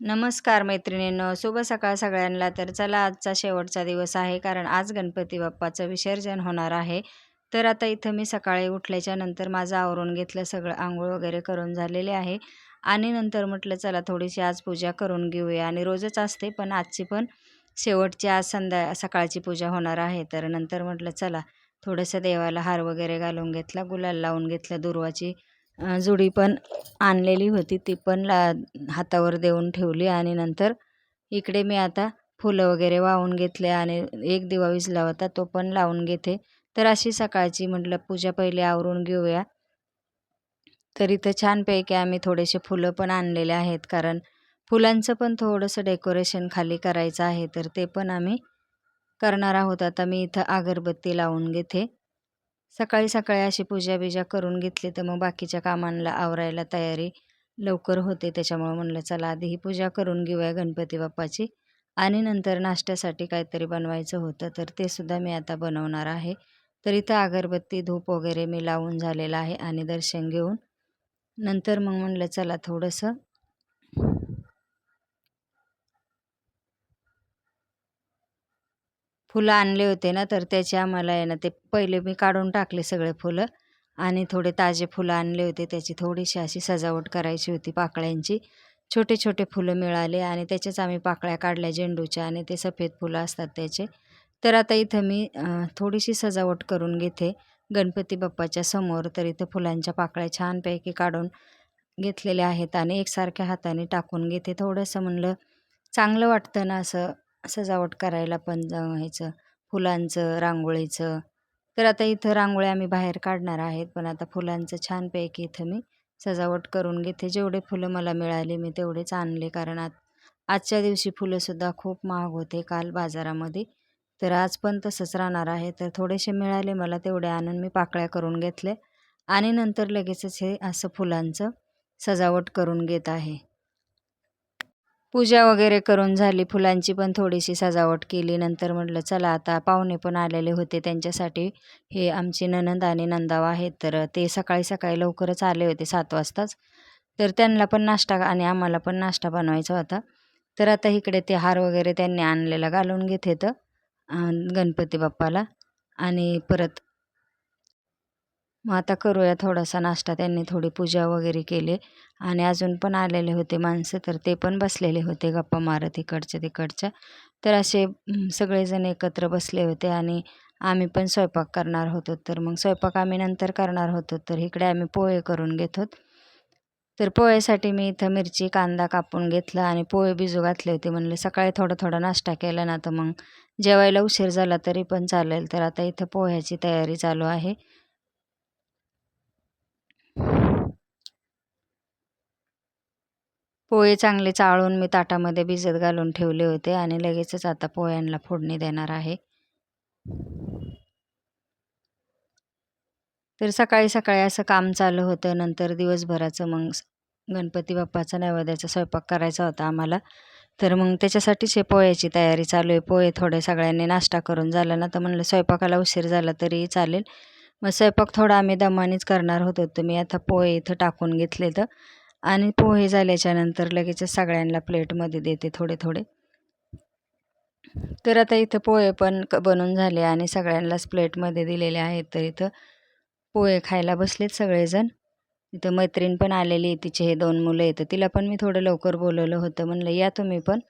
नमस्कार मैत्रिणींनो शुभ सकाळ सगळ्यांना. तर चला आजचा शेवटचा दिवस आहे कारण आज गणपती बाप्पाचं विसर्जन होणार आहे. तर आता इथं मी सकाळी उठल्याच्या नंतर माझं आवरून घेतलं सगळं आंघोळ वगैरे करून झालेले आहे. आणि नंतर म्हटलं चला थोडीशी आज पूजा करून घेऊया. आणि रोजच असते पण आजची पण शेवटची आज संध्या सकाळची पूजा होणार आहे. तर नंतर म्हटलं चला थोडंसं देवाला हार वगैरे घालून घेतला गुलाल लावून घेतलं दुर्वाची जुडी पण आणलेली होती. ती पण ला हातावर देऊन ठेवली आणि नंतर इकडे मी आता फुलं वगैरे वाहून घेतले आणि एक दिवा विजला होता तो पण लावून घेते. तर अशी सकाळची म्हटलं पूजा पहिले आवरून घेऊया. तर इथं छानपैकी आम्ही थोडेसे फुलं पण आणलेले आहेत कारण फुलांचं पण थोडंसं डेकोरेशन खाली करायचं आहे तर ते पण आम्ही करणार आहोत. आता मी इथं अगरबत्ती लावून घेते. सकाळी सकाळी अशी पूजा बिजा करून घेतली तर मग बाकीच्या कामांना आवरायला तयारी लवकर होते. त्याच्यामुळं म्हणलं चला आधी ही पूजा करून घेऊया गणपती बाप्पाची. आणि नंतर नाश्त्यासाठी काहीतरी बनवायचं होतं तर ते सुद्धा मी आता बनवणार आहे. तर इथं अगरबत्ती धूप वगैरे मी लावून झालेलं आहे आणि दर्शन घेऊन. नंतर मग म्हणलं चला थोडंसं फुलं आणले होते ना तर त्याचे आम्हाला आहे ना ते पहिले मी काढून टाकले सगळे फुलं. आणि थोडे ताजे फुलं आणले होते त्याची थोडीशी अशी सजावट करायची होती पाकळ्यांची. छोटे छोटे फुलं मिळाले आणि त्याच्याच आम्ही पाकळ्या काढल्या झेंडूच्या आणि ते सफेद फुलं असतात त्याचे. तर आता इथं मी थोडीशी सजावट करून घेते. गणपती बाप्पाच्या समोर तर इथं फुलांच्या पाकळ्या छानपैकी काढून घेतलेल्या आहेत आणि एकसारख्या हाताने टाकून घेते. थोडंसं म्हणलं चांगलं वाटतं ना असं सजावट करायला पण ह्याचं फुलांचं रांगोळीचं. तर आता इथं रांगोळ्या आम्ही बाहेर काढणार आहेत पण आता फुलांचं छानपैकी इथं मी सजावट करून घेते. जेवढे फुलं मला मिळाले मी तेवढेच आणले कारण आज आजच्या दिवशी फुलंसुद्धा खूप महाग होते काल बाजारामध्ये. तर आज पण तसंच राहणार आहे. तर थोडेसे मिळाले मला तेवढे आणून मी पाकळ्या करून घेतले आणि नंतर लगेचच हे असं फुलांचं सजावट करून घेत आहे. पूजा वगैरे करून झाली. फुलांची पण थोडीशी सजावट केली. नंतर म्हटलं चला आता पाहुणे पण आलेले होते त्यांच्यासाठी. हे आमची ननंद आणि नंदाव आहेत. तर ते सकाळी सकाळी लवकरच आले होते सात वाजताच. तर त्यांना पण नाश्ता आणि आम्हाला पण नाश्ता बनवायचा होता. तर आता इकडे ते हार वगैरे त्यांनी आणलेला घालून घेत गणपती बाप्पाला. आणि परत मग आता करूया थोडासा नाश्ता. त्यांनी थोडी पूजा वगैरे केली आणि अजून पण आलेले होते माणसं तर ते पण बसलेले होते गप्पा मारत इकडच्या तिकडच्या. तर असे सगळेजण एकत्र बसले होते आणि आम्ही पण स्वयंपाक करणार होतो. तर मग स्वयंपाक आम्ही नंतर करणार होतो. तर इकडे आम्ही पोहे करून घेतो तर पोह्यासाठी मी इथं मिरची कांदा कापून घेतला आणि पोहे बिजू घातले होते. म्हणले सकाळी थोडा थोडा नाश्ता केला ना तर मग जेवायला उशीर झाला तरी पण चालेल. तर आता इथं पोह्याची तयारी चालू आहे. पोहे चांगले चाळून मी ताटामध्ये भिजत घालून ठेवले होते आणि लगेचच आता पोह्यांना फोडणी देणार आहे. तर सकाळी सकाळी असं काम चालू होतं. नंतर दिवसभराचं मग गणपती बाप्पाचा नैवेद्याचा स्वयंपाक करायचा होता आम्हाला. तर मग त्याच्यासाठीच हे पोह्याची तयारी चालू आहे. पोहे थोडे सगळ्यांनी नाश्ता करून झाला ना तर म्हणलं स्वयंपाकाला उशीर झाला तरी चालेल. मग स्वयंपाक थोडा आम्ही दमानीच करणार होतो. तर मी आता पोहे इथं टाकून घेतले तर आणि पोहे झाल्याच्यानंतर लगेचच सगळ्यांना प्लेटमध्ये देते थोडे थोडे. तर आता इथं पोहे पण बनून झाले आणि सगळ्यांनाच प्लेटमध्ये दिलेले आहेत. तर इथं पोहे खायला बसलेत सगळेजण. इथं मैत्रीण पण आलेली तिचे हे दोन मुलं येतं तिला पण मी थोडं लवकर बोलवलं होतं. म्हणलं या तुम्ही पण.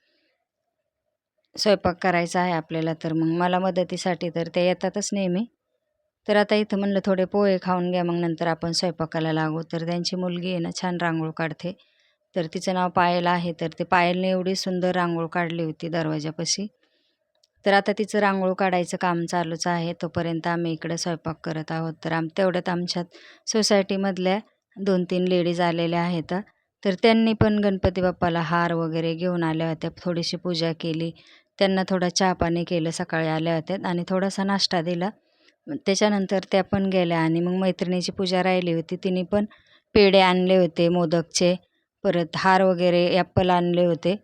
स्वयंपाक करायचा आहे आपल्याला तर मग मला मदतीसाठी तर ते येतातच नेहमी. तर आता इथं म्हणलं थोडे पोहे खाऊन घ्या मग नंतर आपण स्वयंपाकाला लागू. तर त्यांची मुलगी आहे ना छान रांगोळ काढते. तर तिचं नाव पायल आहे. तर ते पायलने एवढी सुंदर रांगोळ काढली होती दरवाजापाशी. तर आता तिचं रांगोळ काढायचं काम चालूच आहे. तोपर्यंत आम्ही इकडे स्वयंपाक करत आहोत. तर आम तेवढ्यात आमच्यात सोसायटीमधल्या दोन तीन लेडीज आलेल्या आहेत. तर त्यांनी पण गणपती बाप्पाला हार वगैरे घेऊन आल्या होत्या. थोडीशी पूजा केली. त्यांना थोडा चहा पाणी केलं सकाळी आल्या होत्या आणि थोडासा नाश्ता दिला. त्याच्यानंतर त्या पण गेल्या आणि मग मैत्रिणीची पूजा राहिली होती. तिने पण पेढे आणले होते मोदकचे. परत हार वगैरे ॲप्पल आणले होते.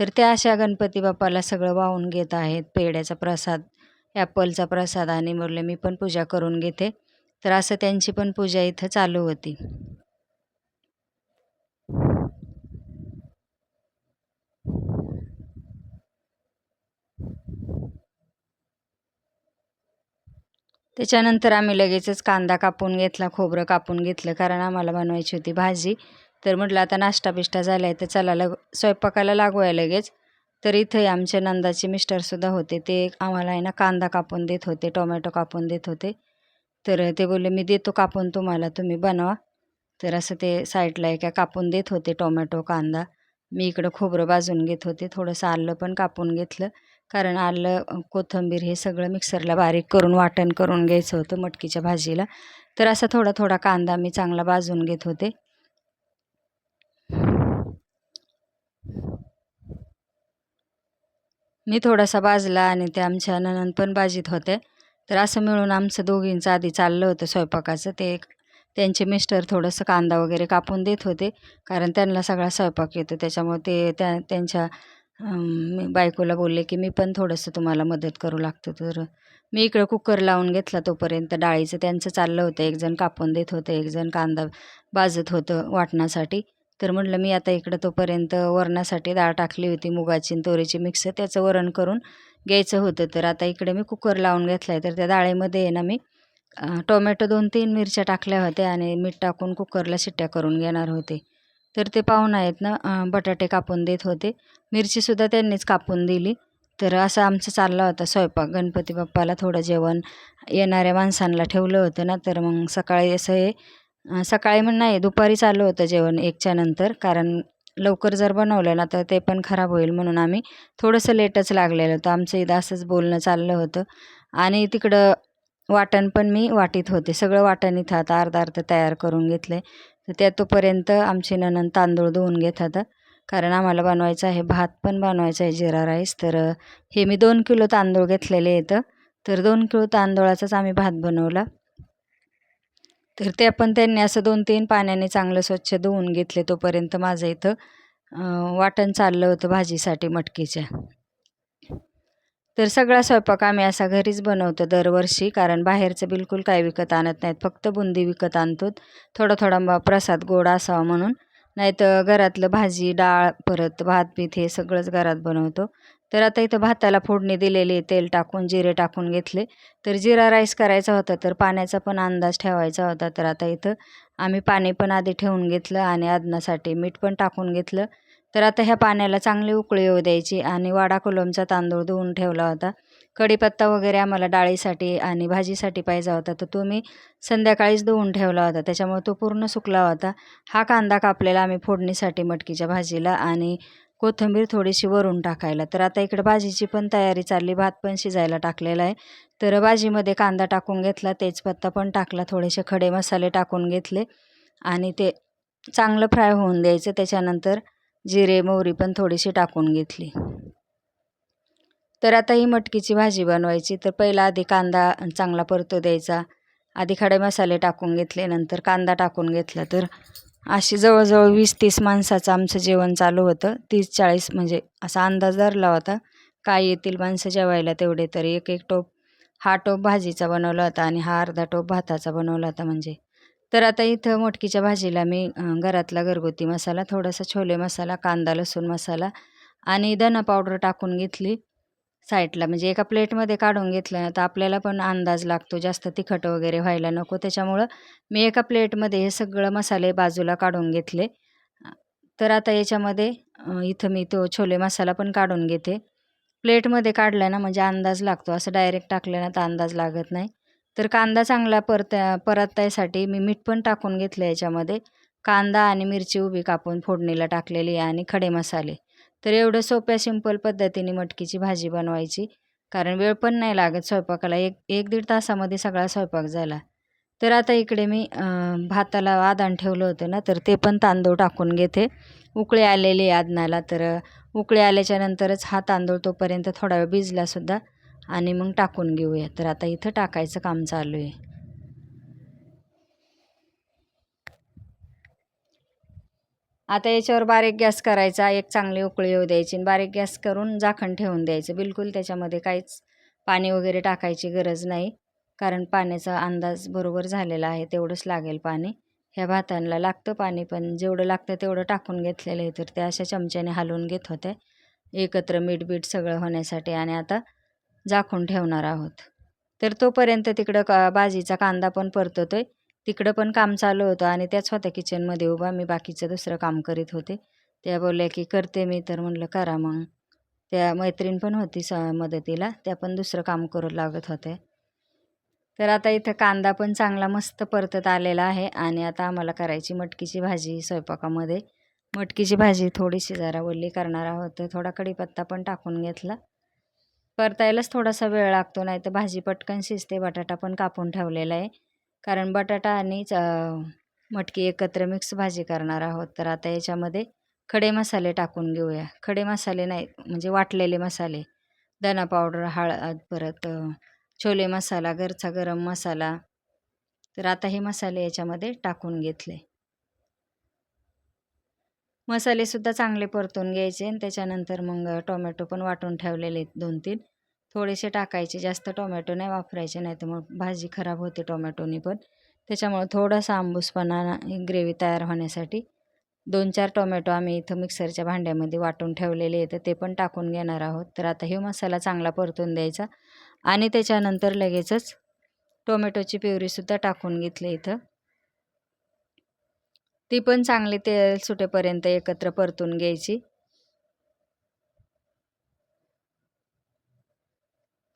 तर त्या अशा गणपती बाप्पाला सगळं वाहून घेत आहेत. पेढ्याचा प्रसाद ॲप्पलचा प्रसाद आणि बोलले मी पण पूजा करून घेते. तर असं त्यांची पण पूजा इथं चालू होती. त्याच्यानंतर आम्ही लगेचच कांदा कापून घेतला खोबरं कापून घेतलं कारण आम्हाला बनवायची होती भाजी. तर म्हटलं आता नाश्ता बिष्टा झाला आहे तर चला लग स्वयंपाकाला लागूया लगेच. तर इथे आमचे नंदाचे मिस्टरसुद्धा होते. ते आम्हाला आहे ना कांदा कापून देत होते टोमॅटो कापून देत होते. तर ते बोलले मी देतो कापून तुम्हाला तुम्ही बनवा. तर असं ते साईडला एका कापून देत होते टोमॅटो कांदा. मी इकडं खोबरं भाजून घेत होते थोडंसं आलं पण कापून घेतलं. कारण आलं कोथंबीर कोथिंबीर हे सगळं मिक्सरला बारीक करून वाटण करून घ्यायचं होतं मटकीच्या भाजीला. तर असा थोडा थोडा कांदा मी चांगला भाजून घेत होते. मी थोडासा भाजला आणि ते आमच्या ननन पण भाजीत होते. तर असं मिळून आमचं दोघींचं आधी चाललं होतं स्वयंपाकाचं. ते एक त्यांचे मिस्टर थोडंसं कांदा वगैरे कापून देत होते. कारण त्यांना सगळा स्वयंपाक येतो. त्याच्यामुळे ते त्या त्यांच्या मी बायकोला बोलले की मी पण थोडंसं तुम्हाला मदत करू लागतो. तर मी इकडं कुकर लावून घेतला तोपर्यंत डाळीचं त्यांचं चाललं होतं. एकजण कापून देत होतं एकजण कांदा भाजत होतं वाटण्यासाठी तर म्हटलं मी आता इकडं तोपर्यंत वरणासाठी डाळ टाकली होती मुगाची आणि तोरीची मिक्स त्याचं वरण करून घ्यायचं होतं. तर आता इकडे मी कुकर लावून घेतला आहे तर त्या डाळीमध्ये आहे ना मी टोमॅटो दोन तीन मिरच्या टाकल्या होत्या आणि मीठ टाकून कुकरला शिट्ट्या करून घेणार होते. तर ते पाहुणं आहेत ना बटाटे कापून देत होते. मिरचीसुद्धा त्यांनीच कापून दिली. तर असं आमचं चालला होता स्वयंपाक. गणपती बाप्पाला थोडं जेवण येणाऱ्या माणसांना ठेवलं होतं ना तर मग सकाळी असं हे सकाळी म्हण नाही दुपारी चालू होतं जेवण एकच्या नंतर. कारण लवकर जर बनवलं ना तर ते पण खराब होईल म्हणून आम्ही थोडंसं लेटच लागलेलं होतं. आमचं इथं असंच बोलणं चाललं होतं. आणि तिकडं वाटण पण मी वाटीत होते. सगळं वाटण इथं आता अर्धा अर्ध तयार करून घेतलं आहे तर त्या तोपर्यंत आमची नणंद तांदूळ धुवून घेतात. कारण आम्हाला बनवायचं आहे भात पण बनवायचा आहे जिरा राईस. तर हे मी दोन किलो तांदूळ घेतलेले आहेत. तर दोन किलो तांदूळाचाच आम्ही भात बनवला. तर ते पण त्यांनी असं दोन तीन पाण्याने चांगलं स्वच्छ धुवून घेतले तोपर्यंत माझं इथं वाटण चाललं होतं भाजीसाठी मटकीच्या. तर सगळा स्वयंपाक आम्ही असा घरीच बनवतो दरवर्षी कारण बाहेरचं बिलकुल काय विकत आणत नाहीत. फक्त बुंदी विकत आणतो. थोडा थोडा प्रसाद गोड असावा म्हणून. नाहीतर घरातलं भाजी डाळ परत भात पीठ हे सगळंच घरात बनवतो. तर आता इथं भाताला फोडणी दिलेली आहे, तेल टाकून जिरे टाकून घेतले. तर जिरा राईस करायचा होता तर पाण्याचा पण अंदाज ठेवायचा होता. तर आता इथं आम्ही पाणी पण आधी ठेवून घेतलं आणि अदनासाठी मीठ पण टाकून घेतलं. तर आता ह्या पाण्याला चांगली उकळी येऊ द्यायची आणि वाडा कोलमचा तांदूळ धुवून ठेवला होता. कढीपत्ता वगैरे आम्हाला डाळीसाठी आणि भाजीसाठी पाहिजे होता. तर तो मी संध्याकाळीच धुवून ठेवला होता. त्याच्यामुळे तो पूर्ण सुकला होता. हा कांदा कापलेला आम्ही फोडणीसाठी मटकीच्या भाजीला आणि कोथिंबीर थोडीशी वरून टाकायला. तर आता इकडे भाजीची पण तयारी चालली. भात पण शिजायला टाकलेला आहे. तर भाजीमध्ये कांदा टाकून घेतला. तेजपत्ता पण टाकला. थोडेसे खडे मसाले टाकून घेतले. आणि ते चांगलं फ्राय होऊन द्यायचं. त्याच्यानंतर जिरे मोहरी पण थोडीशी टाकून घेतली. तर आता ही मटकीची भाजी बनवायची. तर पहिला आधी कांदा चांगला परतो द्यायचा. आधी खडे मसाले टाकून घेतले नंतर कांदा टाकून घेतला. तर अशी जवळजवळ वीस तीस माणसाचं आमचं जेवण चालू होतं. तीस चाळीस म्हणजे असा अंदाज धरला होता. काय येतील माणसं जेवायला तेवढे तरी एक एक टोप हा टोप भाजीचा बनवला होता आणि हा अर्धा टोप भाताचा बनवला होता म्हणजे. तर आता इथं मोटकीच्या भाजीला मी घरातला घरगुती मसाला थोडासा छोले मसाला कांदा लसूण मसाला आणि धना पावडर टाकून घेतली साईडला. म्हणजे एका प्लेटमध्ये काढून घेतलं ना तर आपल्याला पण अंदाज लागतो जास्त तिखट वगैरे व्हायला नको. त्याच्यामुळं मी एका प्लेटमध्ये हे सगळं मसाले बाजूला काढून घेतले. तर आता याच्यामध्ये इथं मी तो छोले मसाला पण काढून घेते. प्लेटमध्ये काढला ना म्हणजे अंदाज लागतो. असं डायरेक्ट टाकलं ना तर अंदाज लागत नाही. तर कांदा चांगला परत परतायसाठी मी मीठ पण टाकून घेतलं याच्यामध्ये. कांदा आणि मिरची उभी कापून फोडणीला टाकलेली आहे आणि खडे मसाले. तर एवढं सोप्या सिंपल पद्धतीने मटकीची भाजी बनवायची. कारण वेळ पण नाही लागत स्वयंपाकाला. एक एक दीड तासामध्ये सगळा स्वयंपाक झाला. तर आता इकडे मी भाताला आदान ठेवलं होतं ना तर ते पण तांदूळ टाकून घेते. उकळी आलेली आहे आदनाला. तर उकळे उकळी हा तांदूळ तोपर्यंत थोडा वेळ भिजलासुद्धा आणि मग टाकून घेऊया. तर आता इथं टाकायचं काम चालू आहे. आता याच्यावर बारीक गॅस करायचा एक चांगली उकळी येऊ द्यायची आणि बारीक गॅस करून झाकण ठेवून द्यायचं. बिलकुल त्याच्यामध्ये काहीच पाणी वगैरे टाकायची गरज नाही कारण पाण्याचा अंदाज बरोबर झालेला आहे तेवढंच लागेल पाणी. ह्या भातांना लागतं पाणी पण जेवढं लागतं तेवढं टाकून घेतलेलं आहे. तर ते अशा चमच्याने हलवून घेत होते एकत्र मीठ बीठ सगळं होण्यासाठी. आणि आता झाकून ठेवणार आहोत. तर तोपर्यंत तिकडं का भाजीचा कांदा पण परततो आहे तिकडं पण काम चालू होतं आणि त्याच होत्या किचनमध्ये उभा. मी बाकीचं दुसरं काम करीत होते. त्या बोलल्या की करते मी. तर म्हणलं करा मग. त्या मैत्रीण पण होती स मदतीला. त्या पण दुसरं काम करू लागत होते तर आता इथं कांदा पण चांगला मस्त परतत आलेला आहे आणि आता आम्हाला करायची मटकीची भाजी स्वयंपाकामध्ये. मटकीची भाजी थोडीशी जरा ओली करणार आहोत. थोडा कढीपत्ता पण टाकून घेतला. परतायलाच थोडासा वेळ लागतो नाही तर भाजी पटकन शिजते बटाटा पण कापून ठेवलेला आहे. कारण बटाटा आणि मटकी एकत्र मिक्स भाजी करणार आहोत. तर आता याच्यामध्ये खडे मसाले टाकून घेऊया. खडे मसाले नाही म्हणजे वाटलेले मसाले. धना पावडर हळद परत छोले मसाला घरचा गरम मसाला. तर आता हे मसाले याच्यामध्ये टाकून घेतले. मसालेसुद्धा चांगले परतून घ्यायचे आणि त्याच्यानंतर मग टोमॅटो पण वाटून ठेवलेले दोन तीन. थोडेसे टाकायचे जास्त टोमॅटो नाही वापरायचे नाही तर मग भाजी खराब होते टोमॅटोनी पण. त्याच्यामुळं थोडासा आंबूसपणा ग्रेव्ही तयार होण्यासाठी दोन चार टोमॅटो आम्ही इथं मिक्सरच्या भांड्यामध्ये वाटून ठेवलेले आहेत ते पण टाकून घेणार आहोत. तर आता हे मसाला चांगला परतून द्यायचा आणि त्याच्यानंतर लगेचच टोमॅटोची प्युरीसुद्धा टाकून घेतली इथं. ती पण चांगली तेल सुटेपर्यंत एकत्र परतून घ्यायची.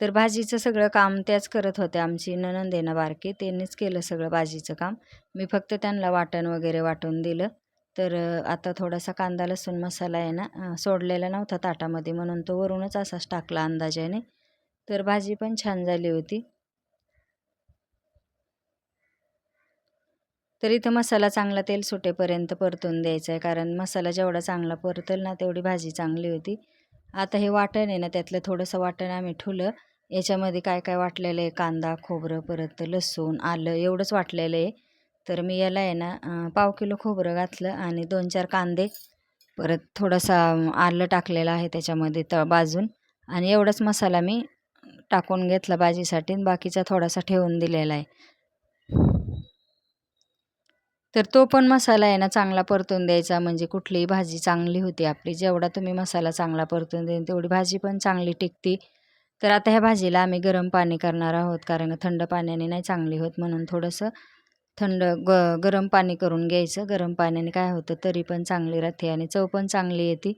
तर भाजीचं सगळं काम त्याच करत होते आमची ननंद आहे बारकी त्यांनीच केलं सगळं भाजीचं काम. मी फक्त त्यांना वाटण वगैरे वाटून दिलं. तर आता थोडासा कांदा लसूण मसाला आहे ना सोडलेला नव्हता ताटामध्ये म्हणून तो वरूनच असाच टाकला अंदाजाने. तर भाजी पण छान झाली होती. तर इथं मसाला चांगला तेल सुटेपर्यंत परतून द्यायचा आहे कारण मसाला जेवढा चांगला परतल ना तेवढी भाजी चांगली होती. आता हे वाटण आहे ना त्यातलं थोडंसं वाटण आम्ही ठुलं. याच्यामध्ये काय काय वाटलेलं आहे? कांदा खोबरं परत लसूण आलं एवढंच वाटलेलं आहे. तर मी याला आहे ना पाव किलो खोबरं घातलं आणि दोन चार कांदे परत थोडासा आलं टाकलेलं आहे त्याच्यामध्ये त बाजून आणि एवढाच मसाला मी टाकून घेतला भाजीसाठी बाकीचा थोडासा ठेवून दिलेला आहे. तर तो पण मसाला आहे ना चांगला परतून द्यायचा म्हणजे कुठलीही भाजी चांगली होती आपली. जेवढा तुम्ही मसाला चांगला परतून देईन तेवढी भाजी पण चांगली टिकते. तर आता ह्या भाजीला आम्ही गरम पाणी करणार आहोत कारण थंड पाण्याने नाही चांगली होत. म्हणून थोडंसं थंड ग गरम पाणी करून घ्यायचं. गरम पाण्याने काय होतं तरी पण चांगली राहते आणि चव पण चांगली येते.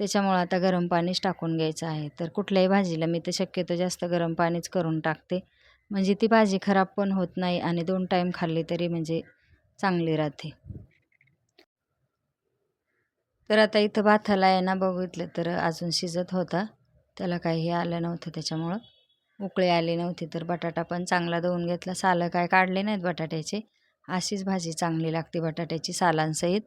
त्याच्यामुळं आता गरम पाणीच टाकून घ्यायचं आहे. तर कुठल्याही भाजीला मी तर शक्यतो जास्त गरम पाणीच करून टाकते. म्हणजे ती भाजी खराब पण होत नाही आणि दोन टाईम खाल्ली तरी म्हणजे चांगली राहते. तर आता इथं भाताला आहे ना बघितलं तर अजून शिजत होता. त्याला काही आलं नव्हतं त्याच्यामुळं. उकळी आली नव्हती तर बटाटा पण चांगला धुवून घेतला. सालं काय काढले नाहीत बटाट्याचे. अशीच भाजी चांगली लागते बटाट्याची सालांसहित.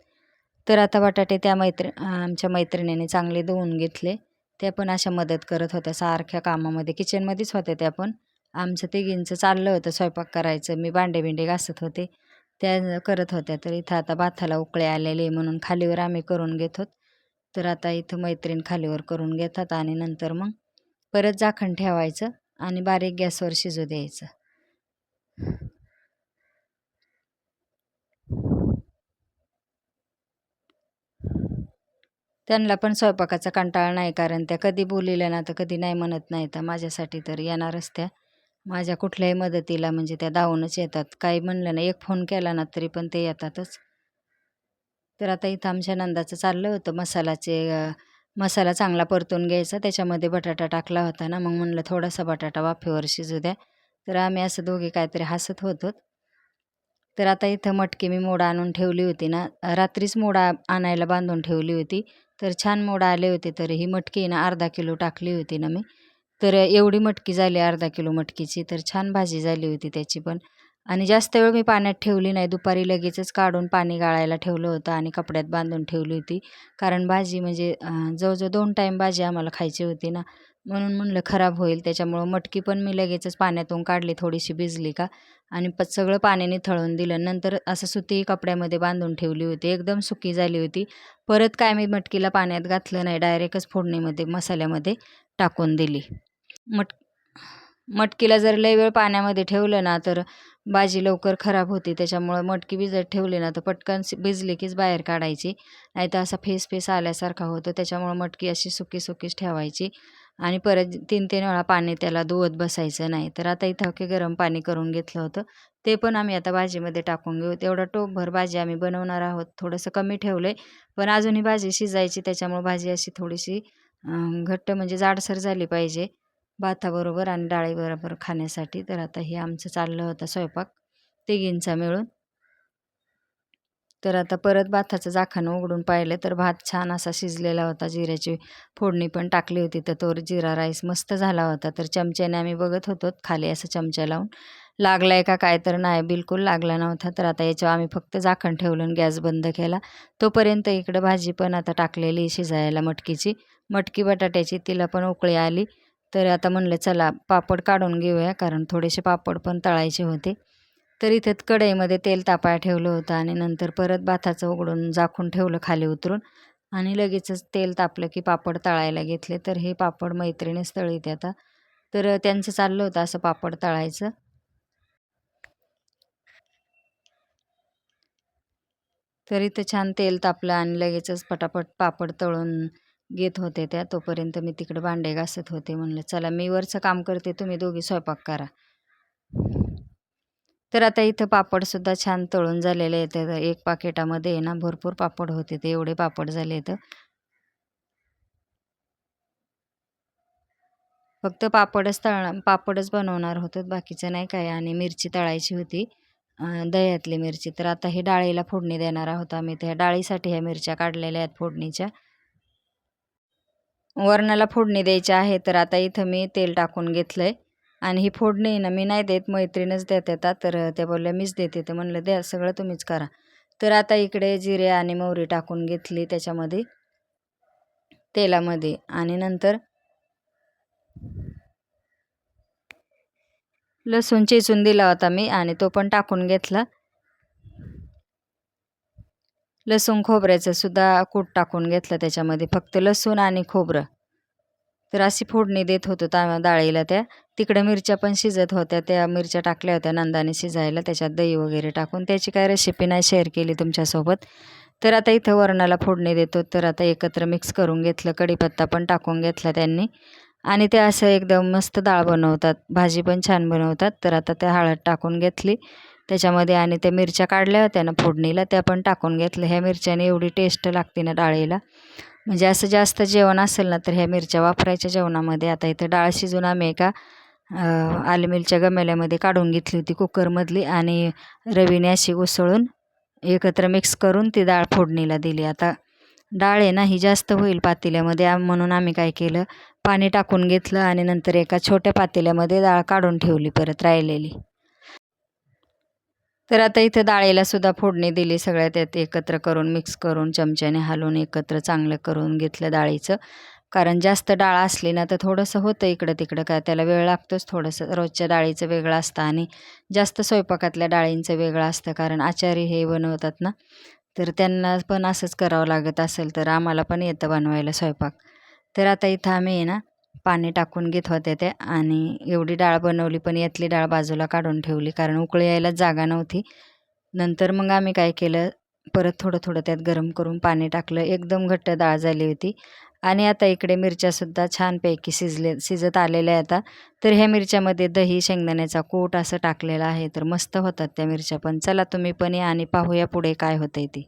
तर आता बटाटे त्या मैत्री आमच्या मैत्रिणीने चांगले धुवून घेतले. त्या पण अशा मदत करत होत्या. सारख्या कामामध्ये किचनमध्येच होत्या त्या पण. आमचं तिघींचं चाललं होतं स्वयंपाक करायचं. मी भांडे बिंडे घासत होते. त्या करत होत्या तर इथं आता भाताला उकळे आलेले म्हणून खालीवर आम्ही करून घेत तर आता इथं मैत्रीण खालीवर करून घेतात आणि नंतर मग परत झाकण ठेवायचं आणि बारीक गॅसवर शिजू द्यायचं. त्यांना पण स्वयंपाकाचा कंटाळा नाही कारण त्या कधी बोलिल्या ना तर कधी नाही म्हणत नाही. तर माझ्यासाठी तर येणारच त्या. माझ्या कुठल्याही मदतीला म्हणजे त्या धावूनच येतात. काही म्हणलं ना एक फोन केला ना तरी पण ते येतातच. तर आता इथं आमच्या नंदाचं चाललं होतं मसालाचे मसाला चांगला परतून घ्यायचा. त्याच्यामध्ये बटाटा टाकला होता ना मग म्हणलं थोडासा बटाटा वाफेवर शिजू द्या तर आम्ही असं दोघे काहीतरी हसत होतो तर आता इथं मटकी मी मोडा आणून ठेवली होती ना रात्रीच मोडा आणायला बांधून ठेवली होती. तर छान मोडा आले होते तर ही मटकी ना अर्धा किलो टाकली होती ना मी. तर एवढी मटकी झाली अर्धा किलो मटकीची. तर छान भाजी झाली होती त्याची पण. आणि जास्त वेळ मी पाण्यात ठेवली नाही. दुपारी लगेचच काढून पाणी गाळायला ठेवलं होतं आणि कपड्यात बांधून ठेवली होती. कारण भाजी म्हणजे जवळजवळ दोन टाईम भाजी आम्हाला खायची होती ना. म्हणून म्हणलं खराब होईल. त्याच्यामुळं मटकी पण मी लगेचच पाण्यातून काढली थोडीशी भिजली का. आणि प सगळं पाण्याने थळून दिलं. नंतर असं सुती कपड्यामध्ये बांधून ठेवली होती. एकदम सुकी झाली होती. परत काय मी मटकीला पाण्यात घातलं नाही. डायरेक्टच फोडणीमध्ये मसाल्यामध्ये टाकून दिली. मट मटकीला जर लई वेळ पाण्यामध्ये ठेवलं ना तर भाजी लवकर खराब होती. त्याच्यामुळं मटकी भिजत ठेवली ना तर पटकन भिजली कीच बाहेर काढायची. नाही तर असा फेस फेस आल्यासारखा होतो. त्याच्यामुळं मटकी अशी सुकी सुकीच ठेवायची. आणि परत तीन तीन वेळा पाणी त्याला धुवत बसायचं नाही. तर आता इथं की गरम पाणी करून घेतलं होतं. ते पण आम्ही आता भाजीमध्ये टाकून घेऊ. तेवढा टोपभर भाजी आम्ही बनवणार आहोत. थोडंसं कमी ठेवलं आहे पण अजून ही भाजी शिजायची. त्याच्यामुळं भाजी अशी थोडीशी घट्ट म्हणजे जाडसर झाली पाहिजे. भाताबरोबर आणि डाळीबरोबर खाण्यासाठी. तर आता हे आमचं चाललं होतं स्वयंपाक तिघींचा मिळून. तर आता परत भाताचं झाकण उघडून पाहिलं तर भात छान असा शिजलेला होता. जिऱ्याची फोडणी पण टाकली होती. तर तो जिरा राईस मस्त झाला होता. तर चमच्याने आम्ही बघत होतो खाली असं चमचा लावून. लागलाय का काय तर नाही बिलकुल लागला नव्हता. तर आता याच्यावर आम्ही फक्त झाकण ठेवलं गॅस बंद केला. तोपर्यंत इकडं भाजी पण आता टाकलेली शिजायला मटकीची. मटकी बटाट्याची तिला पण उकळी आली. तर आता म्हणलं चला पापड काढून घेऊया. कारण थोडेसे पापड पण तळायचे होते. तर इथं कढईमध्ये तेल तापाय ठेवलं होतं आणि नंतर परत भाताचं उघडून झाकून ठेवलं खाली उतरून. आणि लगेचच तेल तापलं की पापड तळायला घेतले. तर हे पापड मैत्रिणीच तळीत आता. तर त्यांचं चाललं होतं असं पापड तळायचं. तर इथं छान तेल तापलं आणि लगेचच पटापट पापड तळून घेत होते त्या तोपर्यंत मी तिकडं भांडे घासत होते. म्हणलं चला मी वरचं काम करते तुम्ही दोघी स्वयंपाक करा. तर आता इथं पापडसुद्धा छान तळून झालेले आहेत. तर एक पाकिटामध्ये आहे ना भरपूर पापड होते ते एवढे पापड झाले आहेत फक्त पापडच तळ पापडच बनवणार होतं बाकीचं नाही काय. आणि मिरची तळायची होती दह्यातली मिरची. तर आता हे डाळीला फोडणी देणार आहोत आम्ही. त्या डाळीसाठी ह्या मिरच्या काढलेल्या आहेत फोडणीच्या. वरणाला फोडणी द्यायची आहे तर आता इथं मी तेल टाकून घेतलं आहे आणि ही फोडणी ना मी नाही देत मैत्रीणच देत येतात तर त्या बोलल्या मीच देते. तर म्हणलं द्या सगळं तुम्हीच करा. तर आता इकडे जिरे आणि मोहरी टाकून घेतली त्याच्यामध्ये तेलामध्ये. आणि नंतर लसूण चेचून दिला होता मी आणि तो पण टाकून घेतला. लसूण खोबऱ्याचं सुद्धा कूट टाकून घेतलं त्याच्यामध्ये. फक्त लसूण आणि खोबरं. तर अशी फोडणी देत होतो ता डाळीला त्या. तिकडं मिरच्या पण शिजत होत्या. त्या मिरच्या टाकल्या होत्या नंदाने शिजायला. त्याच्यात दही वगैरे टाकून. त्याची काय रेसिपी नाही शेअर केली तुमच्यासोबत. तर आता इथं वरणाला फोडणी देतो. तर आता एकत्र मिक्स करून घेतलं. कढीपत्ता पण टाकून घेतला त्यांनी. आणि ते असं एकदम मस्त डाळ बनवतात. भाजी पण छान बनवतात. तर आता त्या हळद टाकून घेतली. त्याच्यामध्ये आणि त्या मिरच्या काढल्या होत्या ना फोडणीला त्या पण टाकून घेतलं ह्या मिरच्याने एवढी टेस्ट लागते ना डाळीला. म्हणजे असं जास्त जेवण असेल ना तर ह्या मिरच्या वापरायच्या जेवणामध्ये. आता इथं डाळ शिजून आम्ही एका आले मिरच्या गमेल्यामध्ये काढून घेतली होती कुकरमधली आणि रवीने अशी उसळून एकत्र मिक्स करून ती डाळ फोडणीला दिली. आता डाळ आहे ना ही जास्त होईल पातेल्यामध्ये म्हणून आम्ही काय केलं पाणी टाकून घेतलं आणि नंतर एका छोट्या पातेल्यामध्ये डाळ काढून ठेवली परत राहिलेली. तर आता इथं डाळीला सुद्धा फोडणी दिली सगळ्या त्यात एकत्र करून मिक्स करून चमच्याने हलवून एकत्र चांगलं करून घेतलं डाळीचं. कारण जास्त डाळ असली ना तर थोडंसं होतं इकडं तिकडं काय त्याला वेळ लागतोच थोडंसं. रोजच्या डाळीचं वेगळं असतं आणि जास्त स्वयंपाकातल्या डाळींचं वेगळं असतं. कारण आचारी हे बनवतात ना तर त्यांना पण असंच करावं लागत असेल तर आम्हाला पण येतं बनवायला स्वयंपाक. तर आता इथं आम्ही ना पाणी टाकून घेत होते ते आणि एवढी डाळ बनवली पण यातली डाळ बाजूला काढून ठेवली कारण उकळी यायला जागा नव्हती. नंतर मग आम्ही काय केलं परत थोडं थोडं त्यात गरम करून पाणी टाकलं. एकदम घट्ट डाळ झाली होती. आणि आता इकडे मिरच्यासुद्धा छानपैकी शिजले शिजत आलेल्या आहे आता. तर ह्या मिरच्यामध्ये दही शेंगदाण्याचा कूट असं टाकलेला आहे तर मस्त होतात त्या मिरच्या. पण चला तुम्ही पण या आणि पाहूया पुढे काय होतंय ते.